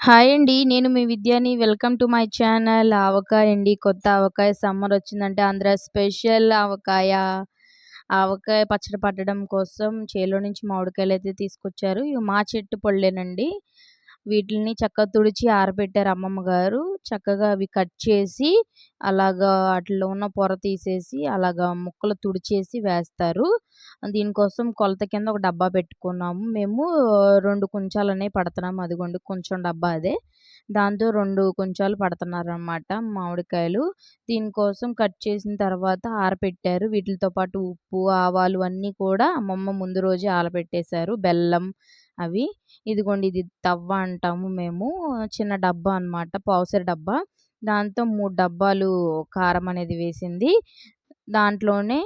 Hi అండి. నేను మీ విద్యాని. Welcome to my channel. ఆవకాయ అండి. కొత్త ఆవకాయ సమ్మర్ వచ్చిందంటే ఆంధ్ర స్పెషల్ ఆవకాయ. ఆవకాయ పచ్చడి పట్టడం కోసం చేలో నుంచి మామిడికాయలు అయితే తీసుకొచ్చారు. ఇవి మా చెట్టు పళ్ళేనండి. వీటిని చక్కగా తుడిచి ఆరబెట్టారు అమ్మమ్మ గారు. చక్కగా అవి కట్ చేసి అలాగా వాటిలో ఉన్న పొర తీసేసి అలాగా ముక్కలు తుడిచేసి వేస్తారు. దీనికోసం కొలత కింద ఒక డబ్బా పెట్టుకున్నాము. మేము 2 కుంచాలనేవి పడతన్నాము. అదిగోండి కొంచెం డబ్బా అదే. దాంతో రెండు కుంచాలు అనమాట మామిడికాయలు. దీనికోసం కట్ చేసిన తర్వాత ఆరపెట్టారు. వీటితో పాటు ఉప్పు, ఆవాలు అన్నీ కూడా అమ్మమ్మ ముందు రోజే ఆరబెట్టేశారు. బెల్లం అవి. ఇదిగోండి ఇది తవ్వ అంటాము మేము. చిన్న డబ్బా అనమాట. పావుసేరు డబ్బా. దాంతో మూడు డబ్బాలు కారం అనేది వేసింది. దాంట్లోనే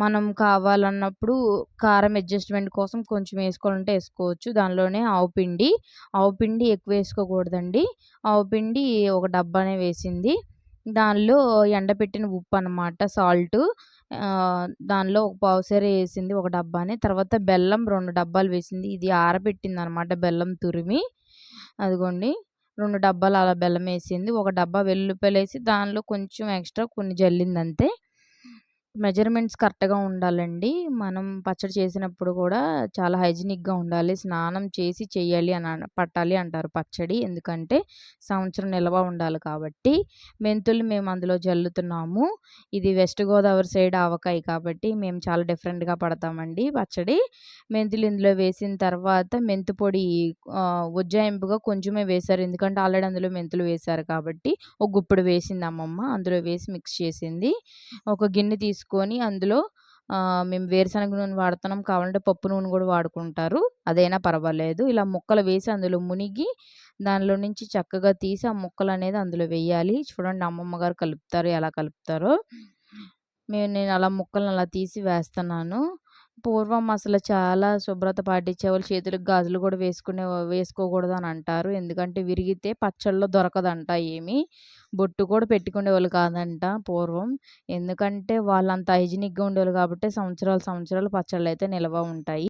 మనం కావాలన్నప్పుడు కారం అడ్జస్ట్‌మెంట్ కోసం కొంచెం వేసుకోవాలంటే వేసుకోవచ్చు దానిలోనే ఆవు పిండి. ఆవు పిండి ఎక్కువ వేసుకోకూడదండి ఆవు పిండి ఒక డబ్బానే వేసింది. దానిలో ఎండబెట్టిన ఉప్పనమాట సాల్టు. దానిలో ఒక పావుసేర వేసింది ఒక డబ్బాని. తర్వాత బెల్లం రెండు డబ్బాలు వేసింది. ఇది ఆరబెట్టింది అనమాట బెల్లం తురిమి. అదిగోండి రెండు డబ్బాలు అలా బెల్లం వేసింది ఒక డబ్బా వెల్లుల్లిపాయలేసి దానిలో కొంచెం ఎక్స్‌ట్రా కొన్ని జల్లిందంతే. మెజర్‌మెంట్స్ కరెక్ట్‌గా ఉండాలండి. మనం పచ్చడి చేసినప్పుడు కూడా చాలా హైజీనిక్‌గా ఉండాలి. స్నానం చేసి చేయాలి అని అన పట్టాలి అంటారు పచ్చడి. ఎందుకంటే సంవత్సరం నిల్వ ఉండాలి కాబట్టి. మెంతులు మేము అందులో జల్లుతున్నాము. ఇది వెస్ట్ గోదావరి సైడ్ ఆవకాయ కాబట్టి మేము చాలా డిఫరెంట్‌గా పడతామండి పచ్చడి. మెంతులు ఇందులో వేసిన తర్వాత మెంతి పొడి ఆహ్, ఉజ్జాయింపుగా కొంచెమే వేశారు. ఎందుకంటే ఆల్రెడీ అందులో మెంతులు వేశారు కాబట్టి. ఒక గుప్పెడు వేసింది అమ్మమ్మ. అందులో వేసి మిక్స్ చేసింది. ఒక గిన్నె తీసుకొని అందులో ఆహ్, మేము వేరుశనగ నూనె వాడుతున్నాం. కావాలంటే పప్పు నూనె కూడా వాడుకుంటారు. అదైనా పర్వాలేదు. ఇలా ముక్కలు వేసి అందులో మునిగి దానిలో నుంచి చక్కగా తీసి ఆ ముక్కలనేది అందులో వెయ్యాలి. చూడండి అమ్మమ్మ గారు కలుపుతారు. ఎలా కలుపుతారో. మేము నేను అలా ముక్కలను అలా తీసి వేస్తన్నాను. పూర్వం అసలు చాలా శుభ్రత పాటించేవాళ్ళు. చేతులకు గాజులు కూడా వేసుకునే వేసుకోకూడదు అని అంటారు. ఎందుకంటే విరిగితే పచ్చళ్ళు దొరకదంట ఏమి. బొట్టు కూడా పెట్టుకునేవాళ్ళు కాదంట పూర్వం. ఎందుకంటే వాళ్ళంత హైజీనిక్‌గా ఉండేవాళ్ళు కాబట్టి సంవత్సరాలు సంవత్సరాలు పచ్చళ్ళైతే నిల్వ ఉంటాయి.